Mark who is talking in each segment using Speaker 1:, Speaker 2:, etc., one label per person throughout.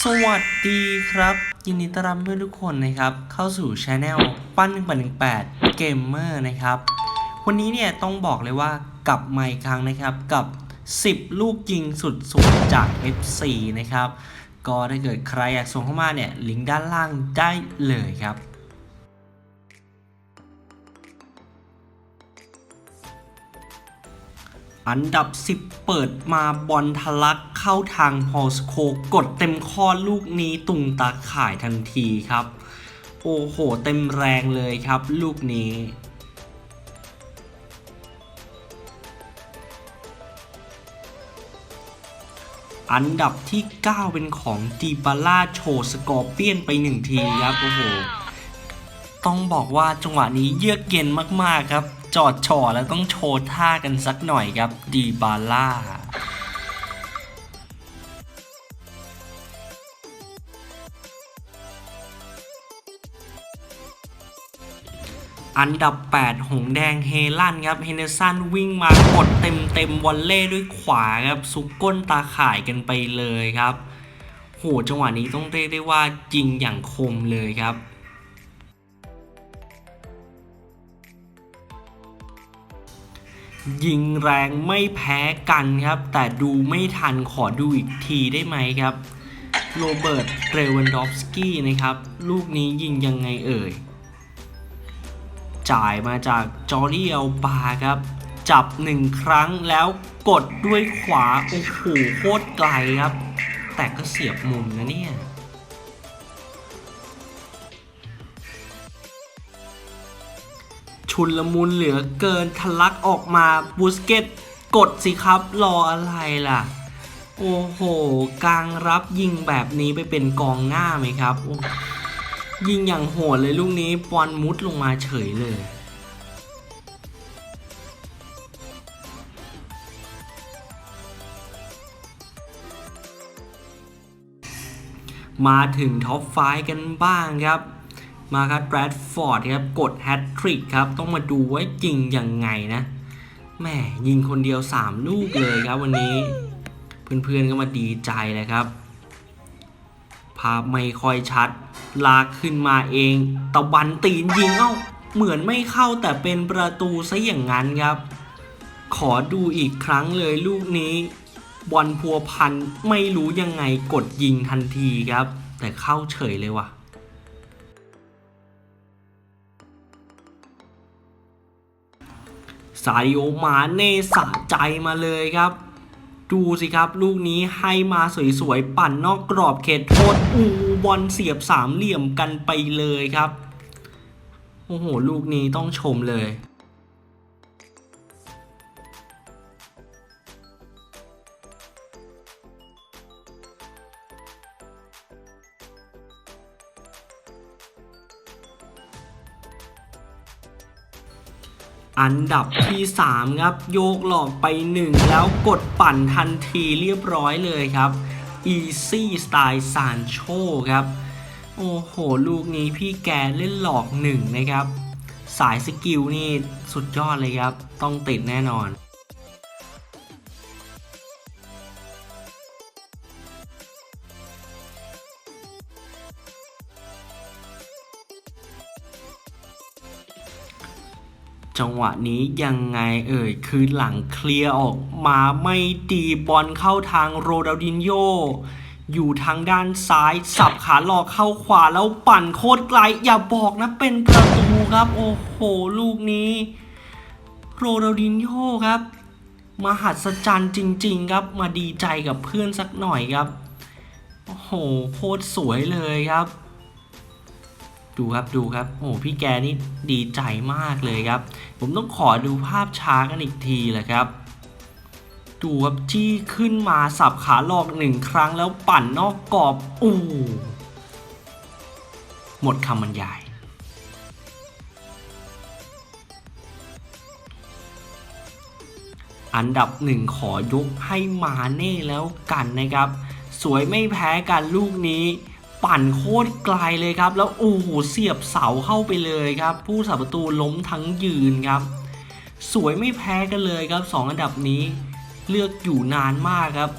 Speaker 1: สวัสดีครับ ยินดีต้อนรับเพื่อนทุกคนนะครับ เข้าสู่ช anel ปั้น1 8 1 8 Gamer นะครับ วันนี้เนี่ยต้องบอกเลยว่ากลับมาอีกครั้งนะครับกับ 10 ลูกยิงสุดสวยจาก FC นะครับ ก็ถ้าเกิดใครอยากส่งเข้ามาเนี่ยลิงก์ด้านล่างได้เลยครับ อันดับ 10 เปิดมาบอลทะลักเข้าทางพอสโคกดเต็มข้อลูกนี้ตุงตาข่ายทันทีครับ โอ้โห เต็มแรงเลยครับ ลูกนี้อันดับที่ 9 เป็นของดีบาร่าโชสกอร์เปียนไปหนึ่งทีครับ โอ้โห ต้องบอกว่าจังหวะนี้เยือกเย็นมาก ๆ ครับ จอดฉ่อแล้วต้องโชว์ท่ากันสักหน่อยครับดีบาร่าอันดับ 8 หงแดงเฮลันครับ เฮนเดอร์สันวิ่งมากดเต็มเต็มวอลเล่ด้วยขวาครับ ซุกก้นตาข่ายกันไปเลยครับ โห จังหวะนี้ต้องเรียกได้ว่าจริงอย่างคมเลยครับ ยิงแรงไม่แพ้กันครับ แต่ดูไม่ทันขอดูอีกทีได้ไหมครับโรเบิร์ตเรวันดอฟสกี้นะครับ ลูกนี้ยิงยังไงเอ่ย จ่ายมาจากจอร์ดี้เอลบาครับ จับหนึ่งครั้งแล้วกดด้วยขวา โอ้โหโคตรไกลครับ แต่ก็เสียบมุมนะเนี่ย ชุนละมุนเหลือเกินทะลักออกมาบูสเกตกดสิครับรออะไรล่ะ โอ้โหกลางรับยิงแบบนี้ไปเป็นกองหน้าไหมครับ ยิงอย่างโหดเลยลูกนี้บอลมุดลงมาเฉยเลยมาถึงท็อปไฟว์กันบ้างครับ มาครับแบรดฟอร์ดครับกดแฮตทริกครับ ต้องมาดูว่าจริงยังไงนะแหม่ยิงคนเดียว 3 ลูกเลยครับวันนี้ เพื่อนๆก็มาดีใจเลยครับ ภาพไม่ค่อยชัด ลากขึ้นมาเอง ตะวันตีนยิงเอ้าเหมือนไม่เข้าแต่เป็นประตูซะอย่างนั้นครับ ขอดูอีกครั้งเลยลูกนี้บอลพัวพันไม่รู้ยังไงกดยิงทันทีครับ แต่เข้าเฉยเลยว่ะ ซาดิโอมาเน่สะใจมาเลยครับ ดูสิครับ ลูกนี้ให้มาสวยๆ ปั่นนอกกรอบเขตโทษอูบอลเสียบสามเหลี่ยมกันไปเลยครับ โอ้โห ลูกนี้ต้องชมเลย อันดับที่ 3 ครับ โยกหลอกไป 1 แล้วกดปั่นทันทีเรียบร้อยเลยครับ Easy Style Sancho ครับ โอ้โห ลูกนี้พี่แกเล่นหลอก 1 นะครับ สายสกิลนี่สุดยอดเลยครับ ต้องติดแน่นอน จังหวะนี้ยังไงเอ่ยคือหลังเคลียร์ออกมาไม่ดีบอลเข้าทางโรดัลดินโยอยู่ทางด้านซ้าย สับขาหลอกเข้าขวาแล้วปั่นโคตรไกล อย่าบอกนะเป็นประตูครับ โอ้โห ลูกนี้ โรดัลดินโยครับ มหัศจรรย์จริง ๆ ครับ มาดีใจกับเพื่อนสักหน่อยครับ โอ้โห โคตรสวยเลยครับ ดูครับดูครับโอ้พี่แกนี่ดีใจมากเลยครับ ผมต้องขอดูภาพช้ากันอีกทีแหละครับดูครับจี้ขึ้นมาสับขาหลอกหนึ่งครั้งแล้วปั่นนอกกรอบอู้หมดคำบรรยาย อันดับหนึ่งขอยกให้มาเน่แล้วกันนะครับ สวยไม่แพ้กันลูกนี้ ปั่นโคตรไกลเลยครับ แล้วโอ้โหเสียบเสาเข้าไปเลยครับ ผู้สาประตูล้มทั้งยืนครับ สวยไม่แพ้กันเลยครับสองอันดับนี้เลือกอยู่นานมากครับ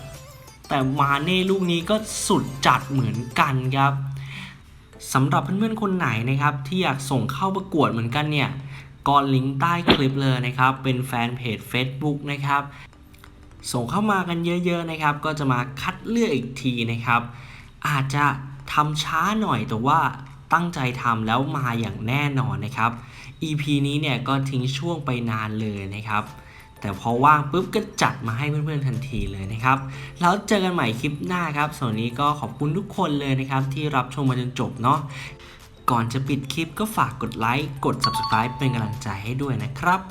Speaker 1: แต่มาเน่ลูกนี้ก็สุดจัดเหมือนกันครับสำหรับเพื่อนๆคนไหนนะครับ ที่อยากส่งเข้าประกวดเหมือนกันเนี่ยก็ลิงก์ใต้คลิปเลยนะครับ เป็นแฟนเพจ Facebook นะครับ ส่งเข้ามากันเยอะๆนะครับ ก็จะมาคัดเลือกอีกทีนะครับ อาจจะ ทำช้าหน่อยแต่ว่าตั้งใจทำแล้วมาอย่างแน่นอนนะครับ EP นี้เนี่ยก็ทิ้งช่วงไปนานเลยนะครับ แต่พอว่างปุ๊บก็จัดมาให้เพื่อนๆทันทีเลยนะครับ แล้วเจอกันใหม่คลิปหน้าครับส่วนนี้ก็ขอบคุณทุกคนเลยนะครับ ที่รับชมมาจนจบเนาะก่อนจะปิดคลิปก็ฝากกดไลค์กด subscribe เป็นกำลังใจให้ด้วยนะครับ